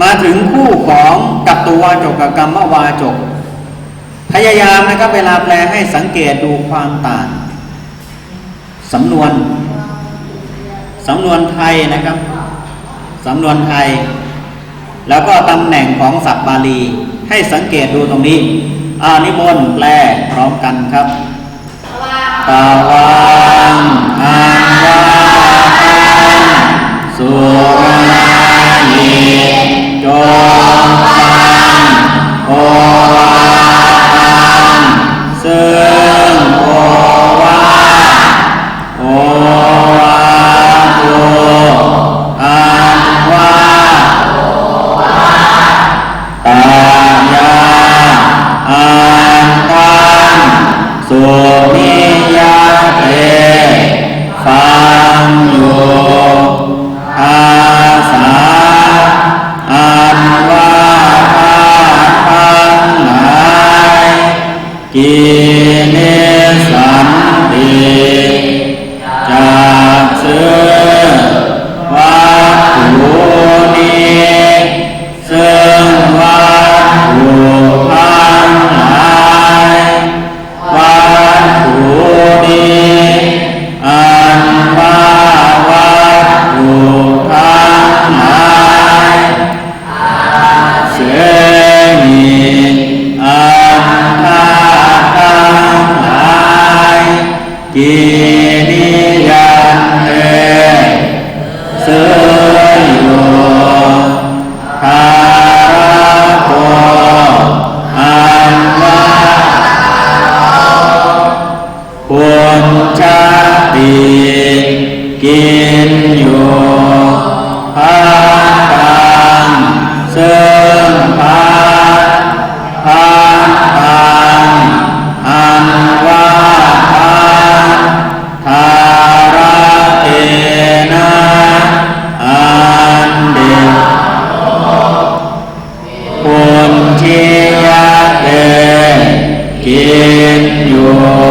มาถึงคู่ของกัตตุวาจกกับกรรมวาจก พยายามนะครับเวลาแปลให้สังเกตดูความต่างสำนวนสำนวนไทยนะครับสำนวนไทย แล้วก็ตำแหน่งของศัพท์บาลี ให้สังเกตดูตรงนี้อานิมนต์แปลพร้อมกันครับตาวังอันวาสุรานี มิยาเตฟังโยอาสาอันว่าพาทั้งหลายกิ กินอยู่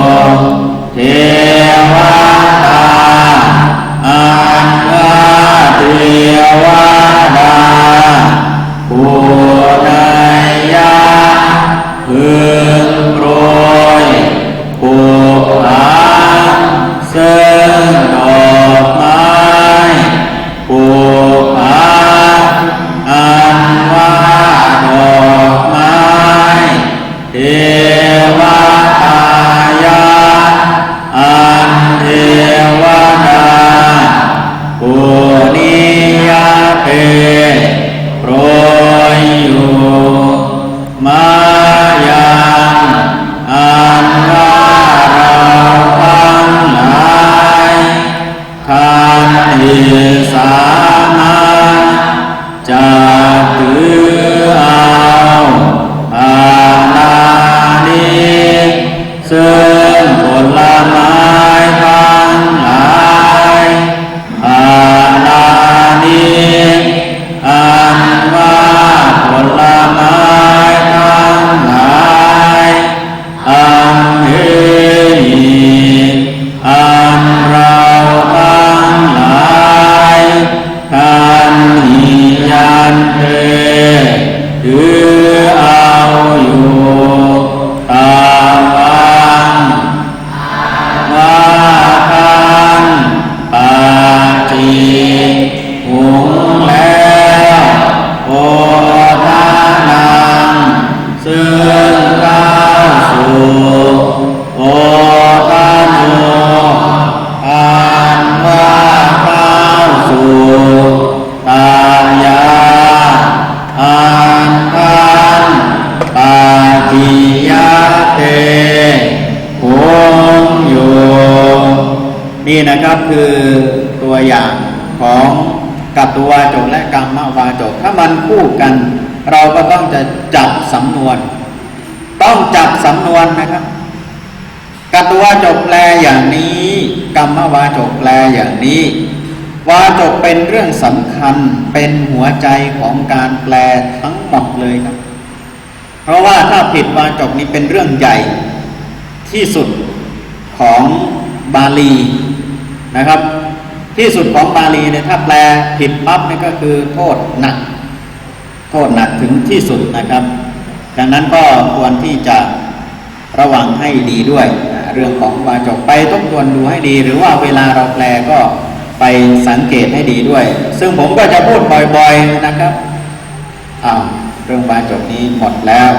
สามาจะถือเอาอาณานิซึ่งผลไม้ทั้งหลายอาณานิอันว่าผลไม้ทั้งหลายอันเฮีอันเราทั้งหลายกันนิ ยั ยาเตโหมอยู่นี่นะครับคือตัวอย่างของกัตตุวาจกและกรรมวาจกถ้ามันคู่กัน เราก็ต้องจะจับสำนวน ต้องจับสำนวนนะครับกัตตุวาจกแปลอย่างนี้กรรมวาจกแปลอย่างนี้วาจกเป็นเรื่องสำคัญเป็นหัวใจของการแปลทั้งหมดเลยครับ เพราะว่าถ้าผิดวาจกนี้เป็นเรื่องใหญ่ที่สุดของบาลีนะครับ ที่สุดของบาลีเนี่ยถ้าแปลผิดปั๊บนี่ก็คือโทษหนัก โทษหนักถึงที่สุดนะครับ ดังนั้นก็ควรที่จะระวังให้ดีด้วยนะเรื่องของวาจกไปทบทวนดูให้ดี หรือว่าเวลาเราแปลก็ไปสังเกตให้ดีด้วย ซึ่งผมก็จะพูดบ่อย ๆนะครับอ้าว เรื่องวาจบนี้หมดแล้ว